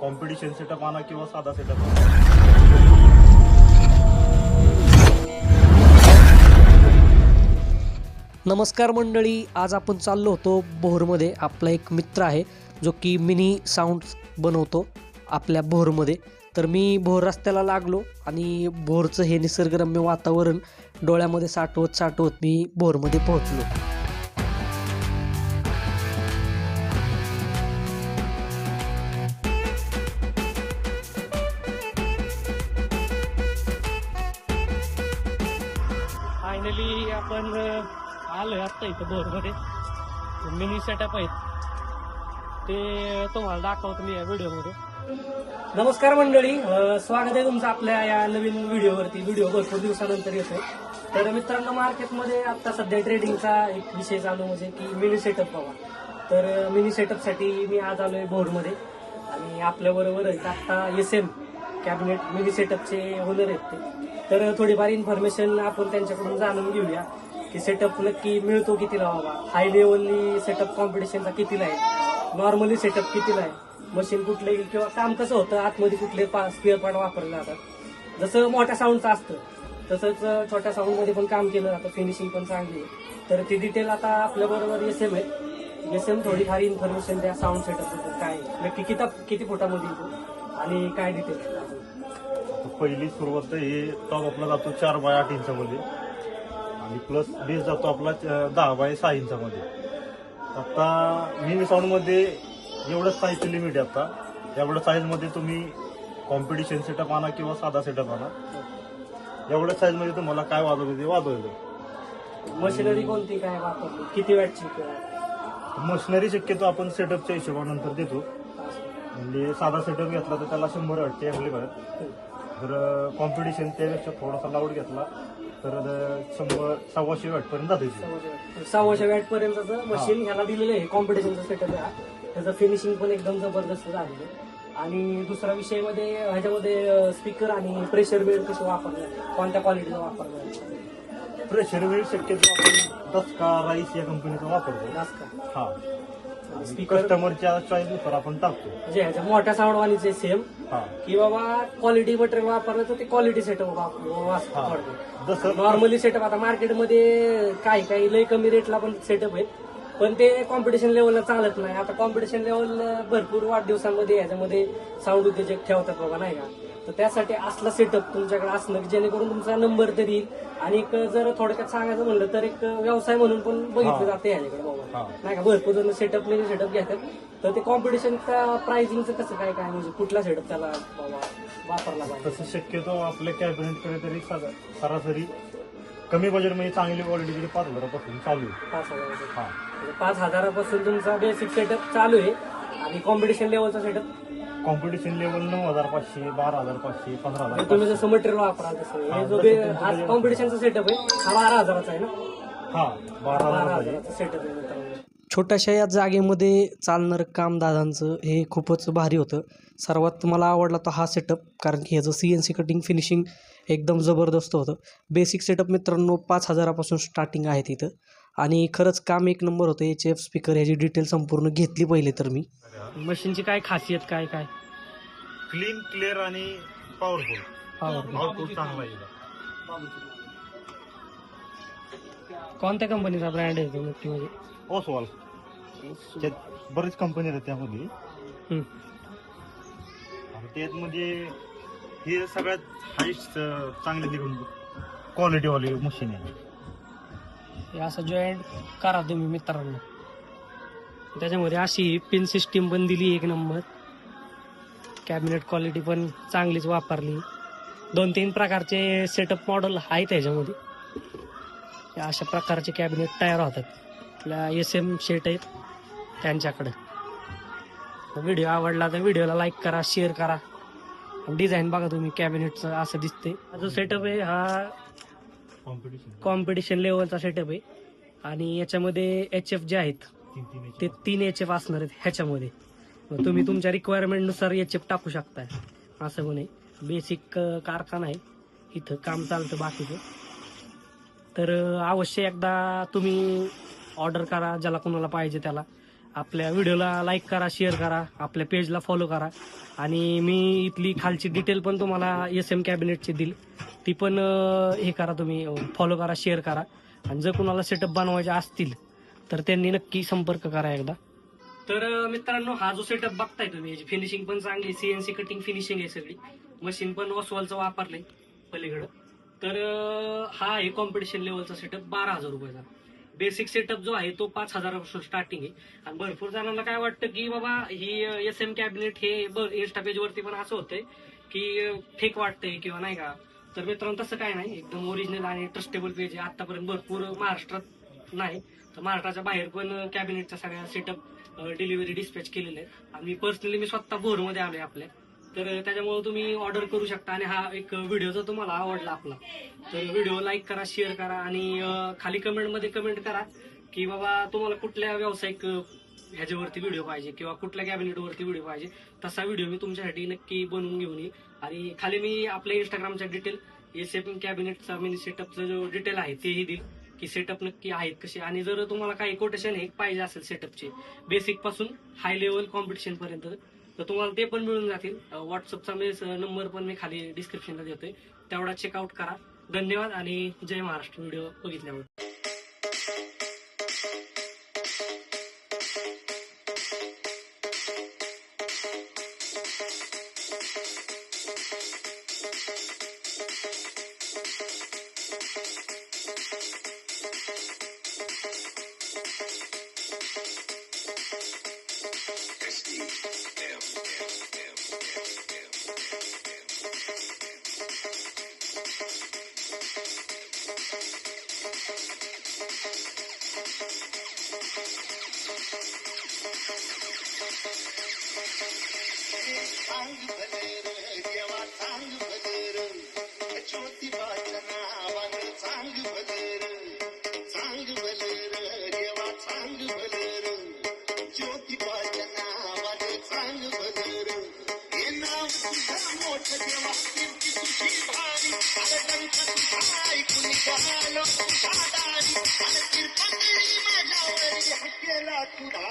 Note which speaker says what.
Speaker 1: Competition setup आणा किंवा साधा सेटअप आणा.
Speaker 2: नमस्कार मंडळी आज आपण चाललो होतो भोरमध्ये. आपला एक मित्र आहे जो की मिनी साऊंड बनवतो आपल्या भोरमध्ये. तर मी भोर रस्त्याला लागलो आणि भोरचं हे निसर्गरम्य वातावरण डोळ्यामध्ये साठवत साठवत मी भोरमध्ये पोहोचलो. आपण आलोय आत्ता इथं बोरमध्ये मिनी सेटअप आहेत ते तुम्हाला दाखवतो मी या व्हिडिओमध्ये. नमस्कार मंडळी स्वागत आहे तुमचं आपल्या या नवीन व्हिडिओवरती. व्हिडिओ भरपूर दिवसानंतर येतो तर मित्रांनो मार्केटमध्ये आता सध्या ट्रेडिंगचा एक विषय चालू म्हणजे की मिनी सेटअप बाबा तर मिनी सेटअपसाठी मी आज आलोय भोरमध्ये. आणि आपल्याबरोबर आत्ता आता एस एम कॅबिनेट मिनी सेटअपचे ओनर आहेत ते. तर थोडीफार इन्फॉर्मेशन आपण त्यांच्याकडून जाणून घेऊया. की सेटअप नक्की मिळतो कितीला बाबा? हाय लेवलनी सेटअप कॉम्पिटिशनचा कितीला आहे? नॉर्मली सेटअप कितीला आहे? मशीन कुठले किंवा काम कसं होतं आतमध्ये कुठले पा स्पेअर पार्ट वापरले जातात. जसं मोठ्या साऊंडचं असतं तसंच छोट्या साऊंडमध्ये पण काम केलं जातं फिनिशिंग पण चांगली आहे. तर ती डिटेल आता आपल्याबरोबर एस एम आहे. एस एम थोडीफार इन्फॉर्मेशन द्या साऊंड सेटअप होतं काय नक्की किती किती फुटामध्ये येतो आणि काय डिटेल
Speaker 1: पहिली सुरुवात हे टॉप आपला जातो चार बाय आठ इंचामध्ये. आणि प्लस बेस जातो आपला दहा बाय सहा इंचामध्ये आता मिनी साऊंडमध्ये एवढं साईजचं लिमिट आहे आता. एवढ्या साईजमध्ये तुम्ही कॉम्पिटिशन सेटअप आणा किंवा साधा सेटअप आणा. एवढ्या साईजमध्ये तुम्हाला काय वाजवलं ते वाजवायचं
Speaker 2: मशिनरी कोणती काय वापरली? किती वॅटची
Speaker 1: मशिनरी शक्यतो आपण सेटअपच्या हिशोबानंतर देतो. म्हणजे साधा सेटअप घेतला तर त्याला शंभर वाटते आपले परत जर कॉम्पिटिशन त्यापेक्षा थोडासा लाऊड घेतला. तर शंभर सव्वाशे वाट पर्यंत जाते.
Speaker 2: सव्वाशे वॅट. पर्यंतचं मशीन ह्याला दिलेलं आहे कॉम्पिटिशनचं सेटअप आहे हा. त्याचं फिनिशिंग पण एकदम जबरदस्त झालेलं आहे. आणि दुसरा विषयमध्ये ह्याच्यामध्ये स्पीकर आणि प्रेशर बेड कसे वापरले कोणत्या क्वालिटीचं वापरलं
Speaker 1: प्रेशर वेळ शक्यतो आपण दसका राईस या कंपनीचा वापरतो.
Speaker 2: जास्त का
Speaker 1: हा.
Speaker 2: स्पीकर
Speaker 1: कस्टमरच्या चॉईसनुसार आपण टाकतो.
Speaker 2: म्हणजे ह्याच्या मोठ्या साऊंडवानीचे सेम
Speaker 1: हा.
Speaker 2: की बाबा क्वालिटी मटेरियल वापरलं तर ते क्वालिटी सेटअप
Speaker 1: हा. जसं
Speaker 2: नॉर्मली सेटअप आता मार्केटमध्ये काही काही लय कमी रेटला पण सेटअप आहेत. पण ते कॉम्पिटिशन लेवलला चालत नाही. आता कॉम्पिटिशन लेवल भरपूर वाढदिवसांमध्ये याच्यामध्ये साऊंड उद्योजक ठेवतात बाबा नाही का? तर त्यासाठी असला सेटअप तुमच्याकडे असणं की जेणेकरून तुमचा नंबर तरी येईल. आणि एक जर थोडक्यात सांगायचं म्हणलं तर एक व्यवसाय म्हणून पण बघितलं. जाते ह्याच्याकडे बाबा. नाही का? भरपूर जण सेटअप सेटअप घेतात. तर ते कॉम्पिटिशनच्या प्राइसिंगचं कसं काय काय म्हणजे कुठला सेटअप त्याला बाबा वापरला पाहिजे?
Speaker 1: तसं शक्यतो आपल्या कॅबिनेटकडे तरी साधा- सरासरी कमी बजेटमध्ये चांगली क्वालिटी तरी पाच हजारापासून चालू आहे.
Speaker 2: पाच हजार रुपये.
Speaker 1: हा.
Speaker 2: म्हणजे पाच हजारापासून तुमचा बेसिक सेटअप चालू आहे. आणि कॉम्पिटिशन लेवलचा सेटअप
Speaker 1: कॉम्पिटिशन लेवल नऊ हजार पाचशे बारा हजार पाचशे पंधरा हजार
Speaker 2: तुम्ही जसं मटेरियल वापरा तसं.
Speaker 1: हा,
Speaker 2: जो आज कॉम्पिटिशनचा सेटअप आहे हा बारा हजाराचा आहे ना?
Speaker 1: हा बारा
Speaker 2: बारा
Speaker 1: हजार
Speaker 2: हजाराचा सेटअप आहे मित्रांनो. छोट्याशा या जागेमध्ये चालणारं काम दादांचं हे खूपच भारी होतं. सर्वात मला आवडला तो हा सेटअप कारण की ह्याचं C N C cutting finishing एकदम जबरदस्त होतं. बेसिक सेटअप मित्रांनो पाच हजारापासून स्टार्टिंग आहे तिथं. आणि खरंच काम एक नंबर होतं. एच एफ स्पीकर ह्याची डिटेल संपूर्ण घेतली पहिले तर मी. मशीनची काय खासियत काय काय?
Speaker 1: क्लीन क्लिअर आणि पॉवरफुल. आउटपुट चांगला आहे
Speaker 2: कोणत्या कंपनीचा ब्रँड आहे म्हणजे
Speaker 1: ओसवाल त्यात बरेच कंपनी आहेत त्यामध्ये.
Speaker 2: हम्म.
Speaker 1: आणि त्यामध्ये हे सगळ्यात हायस्ट चांगले निघून क्वालिटीवाली मशीन आहे
Speaker 2: हे असं जॉईंट करा तुम्ही मित्रांनो. त्याच्यामध्ये अशी पिन सिस्टीम पण दिली एक नंबर कॅबिनेट क्वालिटी पण चांगलीच वापरली. दोन तीन प्रकारचे सेटअप मॉडेल आहेत त्याच्यामध्ये. अशा प्रकारचे कॅबिनेट तयार होतात. आपल्या एस एम शेट आहेत त्यांच्याकडं. व्हिडिओ आवडला तर व्हिडिओला लाईक करा शेअर करा. डिझाईन बघा तुम्ही कॅबिनेटचं असं दिसते जो सेटअप आहे हा
Speaker 1: कॉम्पिटिशन
Speaker 2: लेवलचा सेटअप आहे. आणि याच्यामध्ये एच एफ जे आहेत ते तीन एच एफ असणार आहेत ह्याच्यामध्ये. मग तुम्ही तुमच्या रिक्वायरमेंटनुसार एच एफ टाकू शकताय. असं पण आहे बेसिक कारखाना आहे. इथं काम चालतं बाकीचं. तर अवश्य एकदा तुम्ही ऑर्डर करा ज्याला कोणाला पाहिजे त्याला. आपल्या व्हिडिओला लाईक करा शेअर करा आपल्या पेजला फॉलो करा. आणि मी इथली खालची डिटेल पण तुम्हाला एस एम कॅबिनेटची दिली ती पण हे करा तुम्ही फॉलो करा शेअर करा. आणि जर कोणाला सेटअप बनवायचे असतील तर त्यांनी नक्की संपर्क करा एकदा. तर मित्रांनो हा जो सेटअप बघताय तुम्ही याची फिनिशिंग पण चांगली सीएनसी कटिंग फिनिशिंग आहे सगळी. मशीन पण ऑसवालचं वापरलंय पलीकडं. तर हा आहे कॉम्पिटिशन लेवलचा सेटअप बारा हजार रुपयाचा. बेसिक सेटअप जो आहे तो पाच हजारापासून स्टार्टिंग आहे. आणि भरपूर जणांना काय वाटतं की बाबा ही एस एम कॅबिनेट हे इन्स्टा पेज वरती पण असं होतंय की फेक वाटतंय किंवा नाही का? तर मित्रांनो तसं काय नाही. एकदम ओरिजिनल आणि ट्रस्टेबल पेज आहे. आतापर्यंत भरपूर महाराष्ट्रात नाही. तर महाराष्ट्राच्या बाहेर पण कॅबिनेटचा सगळ्या सेटअप डिलिव्हरी डिस्पॅच केलेले आहेत. आणि पर्सनली मी स्वतः भोरमध्ये आलोय आपल्या. तर त्याच्यामुळे तुम्ही ऑर्डर करू शकता. आणि हा एक व्हिडिओ जर तुम्हाला आवडला आपला तर व्हिडिओ लाईक करा शेअर करा आणि खाली कमेंटमध्ये कमेंट करा की बाबा तुम्हाला कुठल्या व्यावसायिक ह्याच्यावरती व्हिडिओ पाहिजे किंवा कुठल्या कॅबिनेटवरती व्हिडिओ पाहिजे तसा व्हिडिओ मी तुमच्यासाठी नक्की बनवून घेऊन येईल आणि खाली मी आपल्या इंस्टाग्रामच्या डिटेल एस एफ कॅबिनेटचा मिनी सेटअपचा जो डिटेल आहे तेही देईल की सेटअप नक्की आहेत कसे? आणि जर तुम्हाला काही कोटेशन हे पाहिजे असेल सेटअपचे बेसिकपासून हाय लेवल कॉम्पिटिशन पर्यंत तर तुम्हाला ते पण मिळून जातील. व्हॉट्सअपचा मी नंबर पण मी खाली डिस्क्रिप्शनला देतोय. तेवढा चेकआउट करा. धन्यवाद आणि जय महाराष्ट्र. व्हिडिओ बघितल्यावर
Speaker 3: सांग तुझा ऐकून